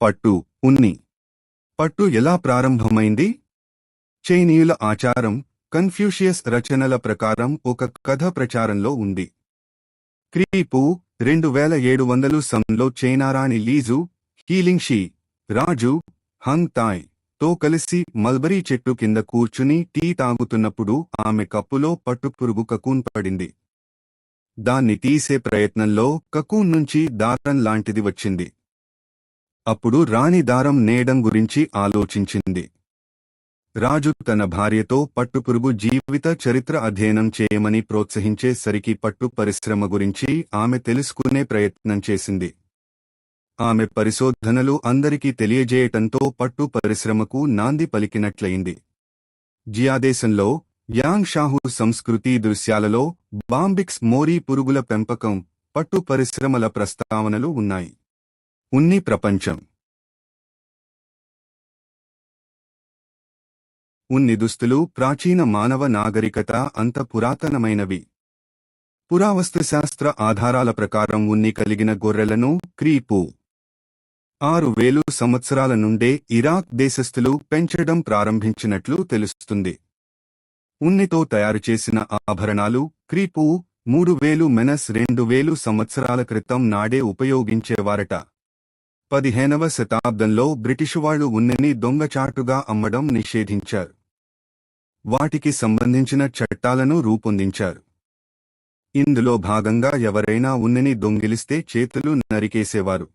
పట్టు ఉన్ని. పట్టు ఎలా ప్రారంభమైంది? చైనీయుల ఆచారం కన్ఫ్యూషియస్ రచనల ప్రకారం ఒక కథ ప్రచారంలో ఉంది. క్రీపు రెండు వేల ఏడు వందలు సంలో చైనారాణి లీజు హీలింగ్షీ రాజు హంగ్ తాయ్తో కలిసి మల్బరీ చెట్టు కింద కూర్చుని టీ తాగుతున్నప్పుడు ఆమె కప్పులో పట్టుపురుగు కకూన్ పడింది. దాన్ని తీసే ప్రయత్నంలో కకూన్ నుంచి దారం లాంటిది వచ్చింది. అప్పుడు రాణి దారం నేయడం గురించి ఆలోచించింది. రాజు తన భార్యతో పట్టుపురుగు జీవిత చరిత్ర అధ్యయనం చేయమని ప్రోత్సహించేసరికి పట్టు పరిశ్రమ గురించి ఆమె తెలుసుకునే ప్రయత్నం చేసింది. ఆమె పరిశోధనలు అందరికీ తెలియజేయటంతో పట్టు పరిశ్రమకు నాంది పలికినట్లయింది. జియాదేశంలో యాంగ్ షాహు సంస్కృతి దృశ్యాలలో బాంబిక్స్ మోరీ పురుగుల పెంపకం పట్టు పరిశ్రమల ప్రస్తావనలు ఉన్నాయి. ఉన్ని ప్రపంచం. ఉన్ని దుస్తులు ప్రాచీన మానవ నాగరికత అంత పురాతనమైనవి. పురావస్తుశాస్త్ర ఆధారాల ప్రకారం ఉన్ని కలిగిన గొర్రెలను క్రీపు. ఆరు వేలు సంవత్సరాల నుండే ఇరాక్ దేశస్థులు పెంచడం ప్రారంభించినట్లు తెలుస్తుంది. ఉన్నితో తయారు చేసిన ఆభరణాలు క్రీపు మూడు వేలు మెనస్ రెండు వేలు సంవత్సరాల క్రితం నాడే ఉపయోగించేవారట. పదిహేనవ శతాబ్దంలో బ్రిటిషువాళ్ళు ఉన్నిని దొంగచాటుగా అమ్మడం నిషేధించారు. వాటికి సంబంధించిన చట్టాలను రూపొందించారు. ఇందులో భాగంగా ఎవరైనా ఉన్నిని దొంగిలిస్తే చేతులు నరికేసేవారు.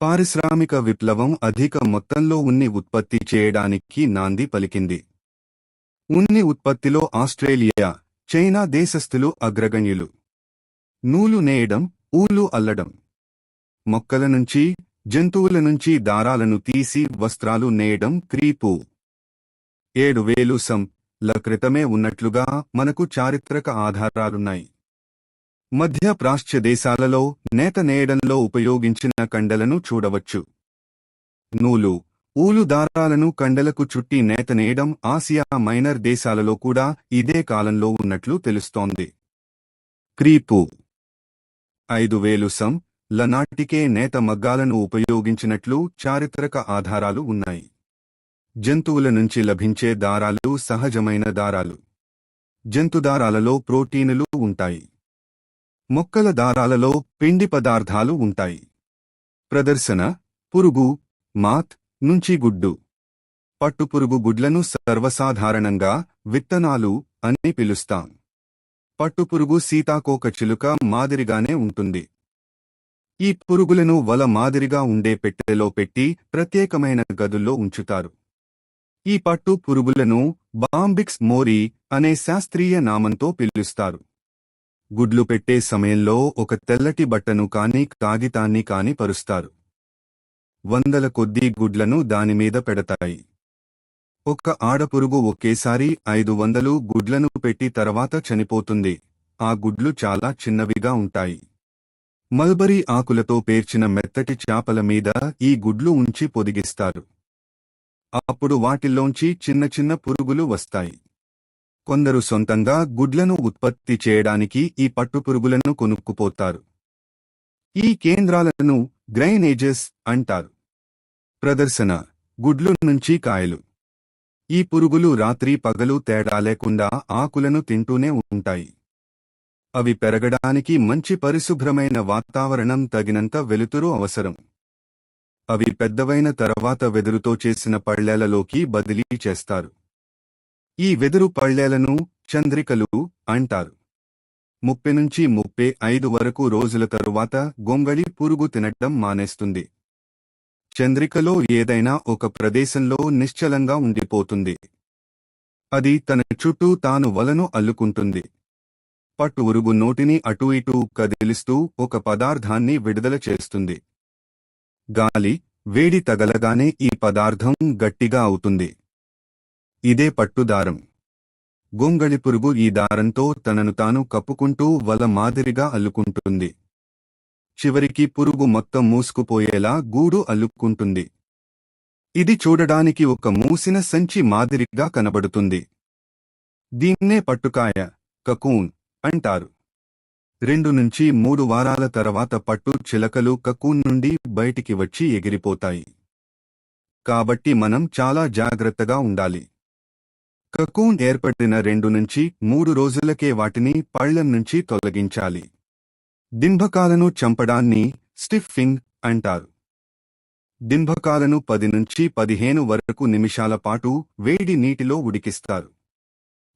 పారిశ్రామిక విప్లవం అధిక మొత్తంలో ఉన్ని ఉత్పత్తి చేయడానికి నాంది పలికింది. ఉన్ని ఉత్పత్తిలో ఆస్ట్రేలియా చైనా దేశస్థులు అగ్రగణ్యులు. నూలు నేయడం ఊలు అల్లడం. మొక్కల నుంచి జంతువుల నుంచి దారాలను తీసి వస్త్రాలు నేయడం క్రీపు. ఏడు వేలు సం. ల క్రితమే ఉన్నట్లుగా మనకు చారిత్రక ఆధారాలున్నాయి. మధ్య ప్రాచ్య దేశాలలో నేత నేయడంలో ఉపయోగించిన కండలను చూడవచ్చు. నూలు. ఊలు దారాలను కండలకు చుట్టి నేత నేయడం ఆసియా మైనర్ దేశాలలో కూడా ఇదే కాలంలో ఉన్నట్లు తెలుస్తోంది. క్రీపు. ఐదు వేలు సం. లనాటికే నేత మగ్గాలను ఉపయోగించినట్లు చారిత్రక ఆధారాలు ఉన్నాయి. జంతువుల నుంచి లభించే దారాలు సహజమైన దారాలు. జంతు దారాలలో ప్రోటీనులు ఉంటాయి. మొక్కల దారాలలో పిండి పదార్థాలు ఉంటాయి. ప్రదర్శన పురుగు మాత్ నుంచి గుడ్డు. పట్టుపురుగు గుడ్లను సర్వసాధారణంగా విత్తనాలు అని పిలుస్తాం. పట్టుపురుగు సీతాకోక చిలుక మాదిరిగానే ఉంటుంది. ఈ పురుగులను వల మాదిరిగా ఉండే పెట్టెలో పెట్టి ప్రత్యేకమైన గదుల్లో ఉంచుతారు. ఈ పట్టు పురుగులను బాంబిక్స్ మోరీ అనే శాస్త్రీయ నామంతో పిలుస్తారు. గుడ్లు పెట్టే సమయంలో ఒక తెల్లటి బట్టను కాని కాగితాన్ని కాని పరుస్తారు. వందల కొద్దీ గుడ్లను దానిమీద పెడతాయి. ఒక్క ఆడపురుగు ఒకేసారి ఐదు వందలు గుడ్లను పెట్టి తర్వాత చనిపోతుంది. ఆ గుడ్లు చాలా చిన్నవిగా ఉంటాయి. మల్బరీ ఆకులతో పేర్చిన మెత్తటి చాపల మీద ఈ గుడ్లు ఉంచి పొదిగిస్తారు. అప్పుడు వాటిల్లోంచి చిన్న చిన్న పురుగులు వస్తాయి. కొందరు సొంతంగా గుడ్లను ఉత్పత్తి చేయడానికి ఈ పట్టుపురుగులను కొనుక్కుపోతారు. ఈ కేంద్రాలను గ్రైనేజెస్ అంటారు. ప్రదర్శన గుడ్లు నుంచి కాయలు. ఈ పురుగులు రాత్రి పగలు తేడా లేకుండా ఆకులను తింటూనే ఉంటాయి. అవి పెరగడానికి మంచి పరిశుభ్రమైన వాతావరణం తగినంత వెలుతురు అవసరం. అవి పెద్దవైన తర్వాత వెదురుతో చేసిన పళ్ళేలలోకి బదిలీ చేస్తారు. ఈ వెదురు పళ్ళేలను చంద్రికలు అంటారు. ముప్పై నుంచి ముప్పై ఐదు వరకు రోజుల తరువాత గొంగళి పురుగు తినడం మానేస్తుంది. చంద్రికలో ఏదైనా ఒక ప్రదేశంలో నిశ్చలంగా ఉండిపోతుంది. అది తన చుట్టూ తాను వలను అల్లుకుంటుంది. పట్టు ఉరుగు నోటిని అటూ ఇటూ కదిలిస్తూ ఒక పదార్థాన్ని విడుదల చేస్తుంది. గాలి వేడి తగలగానే ఈ పదార్థం గట్టిగా అవుతుంది. ఇదే పట్టుదారం. గొంగళి పురుగు ఈ దారంతో తనను తాను కప్పుకుంటూ వల మాదిరిగా అల్లుకుంటుంది. చివరికి పురుగు మొత్తం మూసుకుపోయేలా గూడు అల్లుకుంటుంది. ఇది చూడడానికి ఒక మూసిన సంచి మాదిరిగా కనబడుతుంది. దీన్నే పట్టుకాయ కకూన్ అంటారు. రెండు నుంచి మూడు వారాల తర్వాత పట్టు చిలకలు కకూన్ నుండి బయటికి వచ్చి ఎగిరిపోతాయి. కాబట్టి మనం చాలా జాగ్రత్తగా ఉండాలి. కకూన్ ఏర్పడిన రెండు నుంచి మూడు రోజులకే వాటిని పళ్ళం నుంచి తొలగించాలి. దింభకాలను చంపడాన్ని స్టిఫింగ్ అంటారు. దింభకాలను పది నుంచి పదిహేను వరకు నిమిషాల పాటు వేడి నీటిలో ఉడికిస్తారు.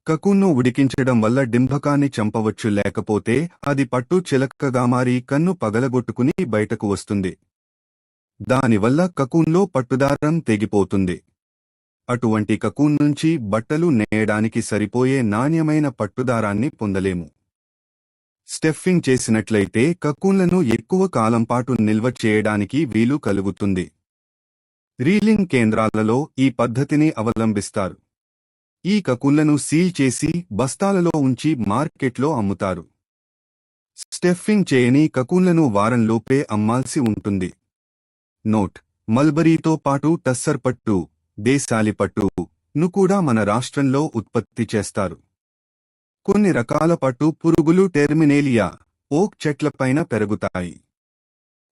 కకున్ను ఉడికించడం వల్ల డింభకాన్ని చంపవచ్చు లేకపోతే అది పట్టు చిలక్కగా మారి కన్ను పగలగొట్టుకుని బయటకు వస్తుంది. దానివల్ల కకూన్లో పట్టుదారం తెగిపోతుంది. అటువంటి కకూన్ నుంచి బట్టలు నేయడానికి సరిపోయే నాణ్యమైన పట్టుదారాన్ని పొందలేము. స్టెఫింగ్ చేసినట్లయితే కకూన్లను ఎక్కువ కాలం పాటు నిల్వ చేయడానికి వీలు కలుగుతుంది. రీలింగ్ కేంద్రాలలో ఈ పద్ధతిని అవలంబిస్తారు. ఈ కకుళ్ళను సీల్ చేసి బస్తాలలో ఉంచి మార్కెట్లో అమ్ముతారు. స్టెఫింగ్ చేయని కకుళ్ళను వారంలోపే అమ్మాల్సి ఉంటుంది. నోట్. మల్బరీతో పాటు టస్సర్ పట్టు దేశాలి పట్టు ను కూడా మన రాష్ట్రంలో ఉత్పత్తి చేస్తారు. కొన్ని రకాల పట్టు పురుగులు టెర్మినేలియా ఓక్ చెట్లపైన పెరుగుతాయి.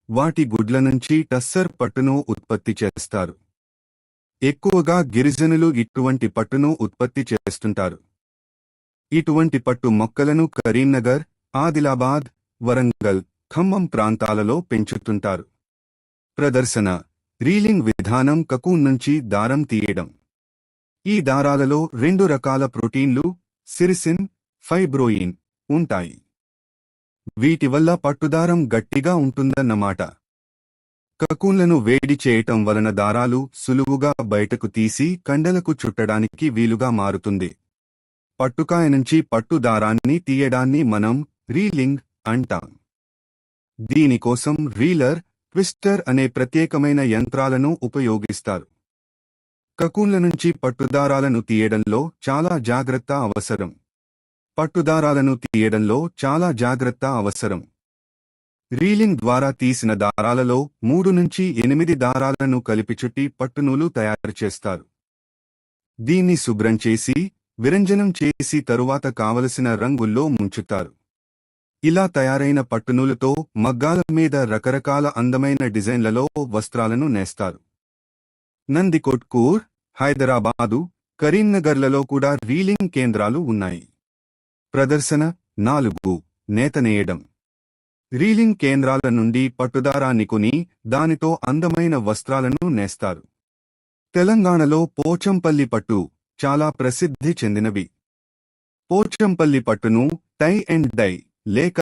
వాటి గుడ్ల నుంచి టస్సర్ పట్టును ఉత్పత్తి చేస్తారు. ఎక్కువగా గిరిజనులు ఇటువంటి పట్టును ఉత్పత్తి చేస్తుంటారు. ఇటువంటి పట్టు మొక్కలను కరీంనగర్ ఆదిలాబాద్ వరంగల్ ఖమ్మం ప్రాంతాలలో పెంచుతుంటారు. ప్రదర్శన రీలింగ్ విధానం కకూన్ నుంచి దారం తీయడం. ఈ దారాలలో రెండు రకాల ప్రోటీన్లు సిరిసిన్ ఫైబ్రోయిన్ ఉంటాయి. వీటి వల్ల పట్టుదారం గట్టిగా ఉంటుందన్నమాట. కకూన్లను వేడి చేయటం వలన దారాలు సులువుగా బయటకు తీసి కండలకు చుట్టడానికి వీలుగా మారుతుంది. పట్టుకాయ నుంచి పట్టు దారాన్ని తీయడాన్ని మనం రీలింగ్ అంటాం. దీనికోసం రీలర్ ట్విస్టర్ అనే ప్రత్యేకమైన యంత్రాలను ఉపయోగిస్తారు. కకూన్ల నుంచి పట్టుదారాలను తీయడంలో చాలా జాగ్రత్త అవసరం. పట్టుదారాలను తీయడంలో చాలా జాగ్రత్త అవసరం. రీలింగ్ ద్వారా తీసిన దారాలలో మూడు నుంచి ఎనిమిది దారాలను కలిపి చుట్టి పట్టునూలు తయారు చేస్తారు. దీన్ని శుభ్రం చేసి విరంజనం చేసి తరువాత కావలసిన రంగుల్లో ముంచుతారు. ఇలా తయారైన పట్టునూలుతో మగ్గాల మీద రకరకాల అందమైన డిజైన్లలో వస్త్రాలను నేస్తారు. నందికొట్కూర్ హైదరాబాదు కరీంనగర్లలో కూడా రీలింగ్ కేంద్రాలు ఉన్నాయి. ప్రదర్శన నాలుగు నేతనేయడం. రీలింగ్ కేంద్రాల నుండి పట్టుదారాన్ని కొని దానితో అందమైన వస్త్రాలను నేస్తారు. తెలంగాణలో పోచంపల్లి పట్టు చాలా ప్రసిద్ధి చెందినవి. పోచంపల్లి పట్టును టై అండ్ డై లేక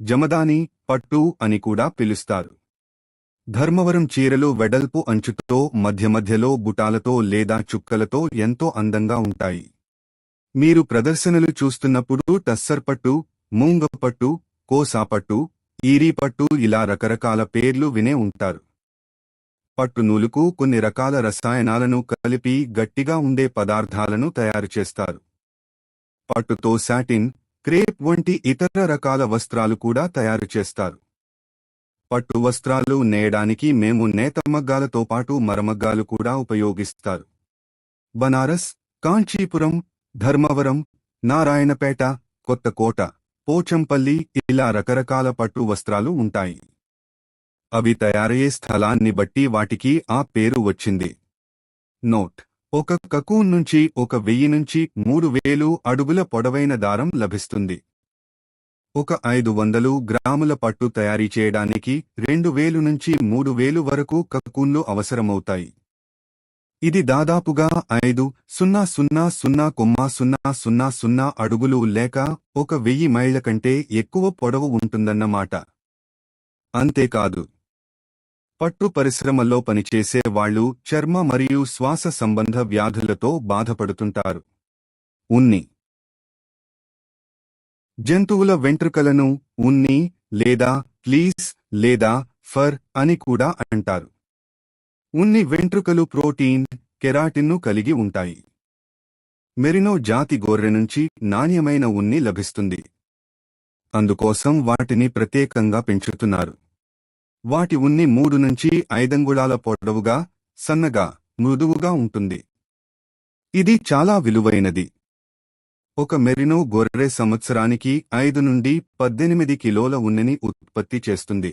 జమదాని పట్టు అని కూడా పిలుస్తారు. ధర్మవరం చీరలు వెడల్పు అంచుతో మధ్య మధ్యలో బుటాలతో లేదా చుక్కలతో ఎంతో అందంగా ఉంటాయి. మీరు ప్రదర్శనలు చూస్తున్నప్పుడు టస్సర్ పట్టు కోసాపట్టు ఈరీ పట్టు ఇలా రకరకాల పేర్లు వినే ఉంటారు. పట్టు నూలుకు కొన్ని రకాల రసాయనాలను కలిపి గట్టిగా ఉండే పదార్థాలను తయారు చేస్తారు. పట్టుతో సాటిన్ క్రేప్ వంటి ఇతర రకాల వస్త్రాలు కూడా తయారు చేస్తారు. పట్టు వస్త్రాలు నేయడానికి మేము నేతమగ్గాలతో పాటు మరమగ్గాలు కూడా ఉపయోగిస్తారు. బనారస్ కాంచీపురం ధర్మవరం నారాయణపేట కొత్తకోట పోచంపల్లి ఇలా రకరకాల పట్టు వస్త్రాలు ఉంటాయి. అవి తయారయ్యే స్థలాన్ని బట్టి వాటికి ఆ పేరు వచ్చింది. నోట్. ఒక కకూన్ నుంచి ఒక వెయ్యి నుంచి మూడు వేలు అడుగుల పొడవైన దారం లభిస్తుంది. ఒక ఐదు వందలు గ్రాముల పట్టు తయారీ చేయడానికి రెండు వేలు నుంచి మూడు వేలు వరకు కకూన్లు అవసరమవుతాయి. ఇది దాదాపుగా ఐదు సున్నా సున్నా సున్నా కొమ్మ సున్నా సున్నా సున్నా అడుగులు లేక ఒక వెయ్యి మైళ్ళ కంటే ఎక్కువ పొడవు ఉంటుందన్నమాట. అంతేకాదు పట్టు పరిశ్రమల్లో పనిచేసే వాళ్ళు చర్మ మరియు శ్వాస సంబంధ వ్యాధులతో బాధపడుతుంటారు. ఉన్ని జంతువుల వెంట్రుకలను ఉన్ని లేదా ప్లీస్ లేదా ఫర్ అని కూడా అంటారు. ఉన్ని వెంట్రుకలు ప్రోటీన్ కెరాటిన్ను కలిగి ఉంటాయి. మెరినో జాతి గొర్రె నుంచి నాణ్యమైన ఉన్ని లభిస్తుంది. అందుకోసం వాటిని ప్రత్యేకంగా పెంచుతున్నారు. వాటి ఉన్ని మూడు నుంచి ఐదంగుళాల పొడవుగా సన్నగా మృదువుగా ఉంటుంది. ఇది చాలా విలువైనది. ఒక మెరినో గొర్రె సంవత్సరానికి ఐదు నుండి పద్దెనిమిది కిలోల ఉన్నిని ఉత్పత్తి చేస్తుంది.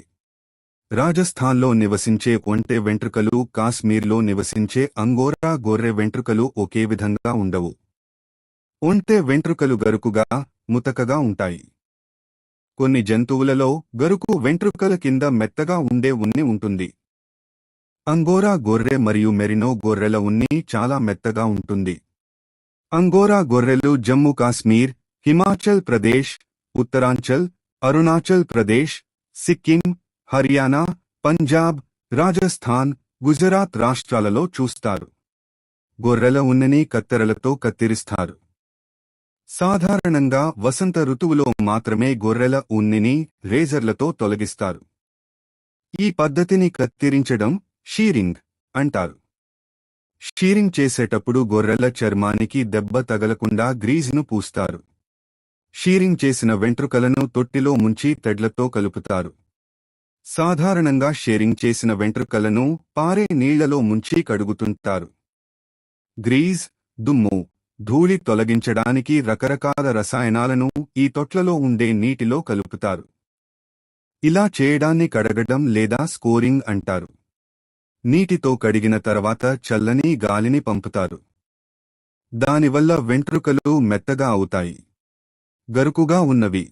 రాజస్థాన్లో నివసించే ఒంటె వెంట్రుకలు కాశ్మీర్లో నివసించే అంగోరా గొర్రె వెంట్రుకలు ఒకే విధంగా ఉండవు. ఒంటె వెంట్రుకలు గరుకుగా ముతకగా ఉంటాయి. కొన్ని జంతువులలో గరుకు వెంట్రుకల కింద మెత్తగా ఉండే ఉన్ని ఉంటుంది. అంగోరా గొర్రె మరియు మెరినో గొర్రెల ఉన్ని చాలా మెత్తగా ఉంటుంది. అంగోరా గొర్రెలు జమ్మూ కాశ్మీర్ హిమాచల్ ప్రదేశ్ ఉత్తరాంచల్ అరుణాచల్ ప్రదేశ్ సిక్కిం హర్యానా పంజాబ్ రాజస్థాన్ గుజరాత్ రాష్ట్రాలలో చూస్తారు. గొర్రెల ఉన్నని కత్తెరలతో కత్తిరిస్తారు. సాధారణంగా వసంత ఋతువులో మాత్రమే గొర్రెల ఉన్నిని రేజర్లతో తొలగిస్తారు. ఈ పద్ధతిని కత్తిరించడం షీరింగ్ అంటారు. షీరింగ్ చేసేటప్పుడు గొర్రెల చర్మానికి దెబ్బ తగలకుండా గ్రీజును పూస్తారు. షీరింగ్ చేసిన వెంట్రుకలను తొట్టిలో ముంచి తెడ్లతో కలుపుతారు. సాధారణంగా షేరింగ్ చేసిన వెంట్రుకలను పారే నీళ్ళలో ముంచి కడుగుతుంటారు. గ్రీజ్ దుమ్ము ధూళి తొలగించడానికి రకరకాల రసాయనాలను ఈ తొట్లలో ఉండే నీటిలో కలుపుతారు. ఇలా చేయడాన్ని కడగడం లేదా స్కోరింగ్ అంటారు. నీటితో కడిగిన తర్వాత చల్లని గాలిని పంపుతారు. దానివల్ల వెంట్రుకలు మెత్తగా అవుతాయి. గరుకుగా ఉన్నవి.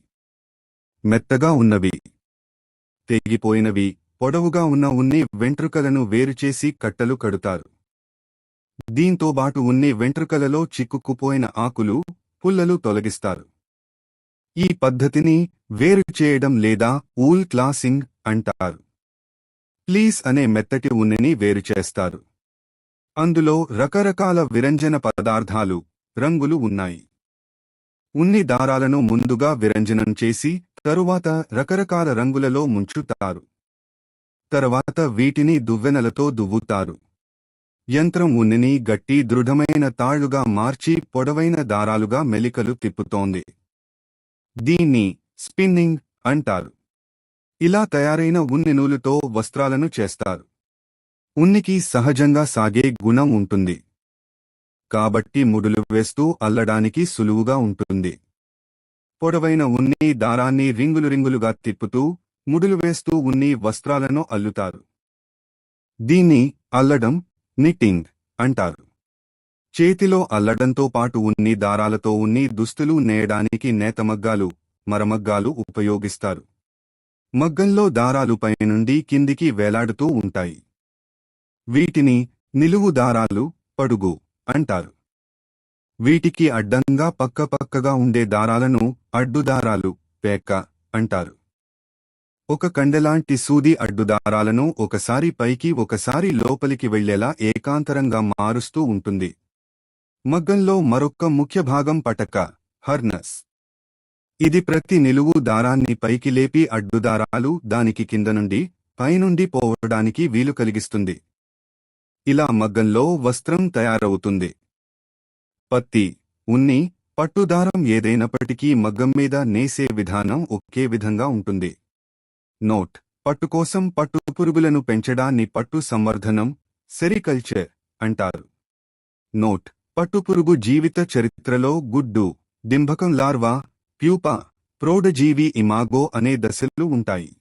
మెత్తగా ఉన్నవి. తెగిపోయినవి. పొడవుగా ఉన్న ఉన్ని వెంట్రుకలను వేరుచేసి కట్టలు కడుతారు. దీంతో బాటు ఉన్ని వెంట్రుకలలో చిక్కుకుపోయిన ఆకులు పుల్లలు తొలగిస్తారు. ఈ పద్ధతిని వేరు చేయడం లేదా ఊల్ క్లాసింగ్ అంటారు. ప్లీస్ అనే మెత్తటి ఉన్నిని వేరు చేస్తారు. అందులో రకరకాల విరంజన పదార్థాలు రంగులు ఉన్నాయి. ఉన్ని దారాలను ముందుగా విరంజనం చేసి తరువాత రకరకాల రంగులలో ముంచుతారు. తర్వాత వీటిని దువ్వెనలతో దువ్వుతారు. యంత్రం ఉన్నిని గట్టి దృఢమైన తాళ్ళుగా మార్చి పొడవైన దారాలుగా మెలికలు తిప్పుతోంది. దీన్ని స్పిన్నింగ్ అంటారు. ఇలా తయారైన ఉన్ని నూలుతో వస్త్రాలను చేస్తారు. ఉన్నికి సహజంగా సాగే గుణం ఉంటుంది. కాబట్టి ముడులు వేస్తూ అల్లడానికి సులువుగా ఉంటుంది. పొడవైన ఉన్ని దారాన్ని రింగులు రింగులుగా తిప్పుతూ ముడులు వేస్తూ ఉన్ని వస్త్రాలను అల్లుతారు. దీన్ని అల్లడం నిట్టింగ్ అంటారు. చేతిలో అల్లడంతో పాటు ఉన్ని దారాలతో ఉన్ని దుస్తులు నేయడానికి నేతమగ్గాలు మరమగ్గాలు ఉపయోగిస్తారు. మగ్గంలో దారాలు పైనుండి కిందికి వేలాడుతూ ఉంటాయి. వీటిని నిలువు దారాలు పడుగు అంటారు. వీటికి అడ్డంగా పక్కపక్కగా ఉండే దారాలను అడ్డుదారాలు పేక్క అంటారు. ఒక కండెలాంటి సూది అడ్డుదారాలను ఒకసారి పైకి ఒకసారి లోపలికి వెళ్ళేలా ఏకాంతరంగా మారుస్తూ ఉంటుంది. మగ్గంలో మరొక్క ముఖ్య భాగం పటక హర్నస్. ఇది ప్రతి నిలువు దారాన్ని పైకి లేపి అడ్డుదారాలు దానికి కింద నుండి పైనుండి పోవడానికి వీలు కలిగిస్తుంది. ఇలా మగ్గంలో వస్త్రం తయారవుతుంది. పత్తి ఉన్ని పట్టుదారం ఏదైనప్పటికీ మగ్గం మీద నేసే విధానం ఒకే విధంగా ఉంటుంది. నోట్ పట్టు కోసం పట్టు పురుగులను పెంచడాన్ని పట్టు సంవర్ధనం సెరికల్చర్ అంటారు. నోట్ పట్టుపురుగు జీవిత చరిత్రలో గుడ్డు డింభకం లార్వా ప్యూపా ప్రౌఢజీవి ఇమాగో అనే దశలు ఉంటాయి.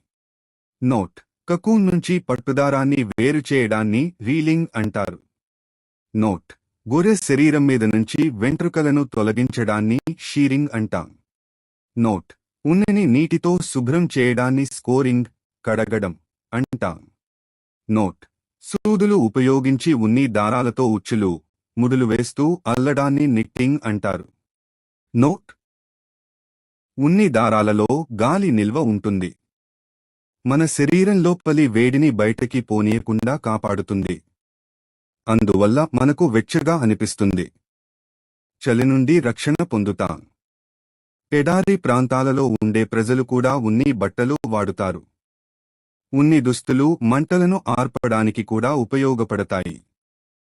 నోట్ కకూన్ నుంచి పట్టుదారాన్ని వేరు చేయడాన్ని రీలింగ్ అంటారు. నోట్. గొర్రె శరీరం మీద నుంచి వెంట్రుకలను తొలగించడాన్ని షీరింగ్ అంటాం. నోట్. ఉన్నిని నీటితో శుభ్రం చేయడాన్ని స్కోరింగ్ కడగడం అంటాం. నోట్. సూదులు ఉపయోగించి ఉన్ని దారాలతో ఉచ్చులు ముడులు వేస్తూ అల్లడాన్ని నిట్టింగ్ అంటారు. నోట్. ఉన్ని దారాలలో గాలి నిల్వ ఉంటుంది. మన శరీరం లోపలి వేడిని బయటకి పోనీయకుండా కాపాడుతుంది. అందువల్ల మనకు వెచ్చగా అనిపిస్తుంది. చలి నుండి రక్షణ పొందుతాం. ఎడారి ప్రాంతాలలో ఉండే ప్రజలు కూడా ఉన్ని బట్టలు వాడుతారు. ఉన్ని దుస్తులు మంటలను ఆర్పడానికి కూడా ఉపయోగపడతాయి.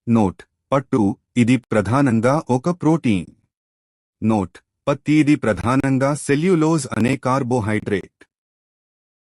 నోట్ పట్టు ఇది ప్రధానంగా ఒక ప్రోటీన్. నోట్ పత్తి ఇది ప్రధానంగా సెల్యులోజ్ అనే కార్బోహైడ్రేట్.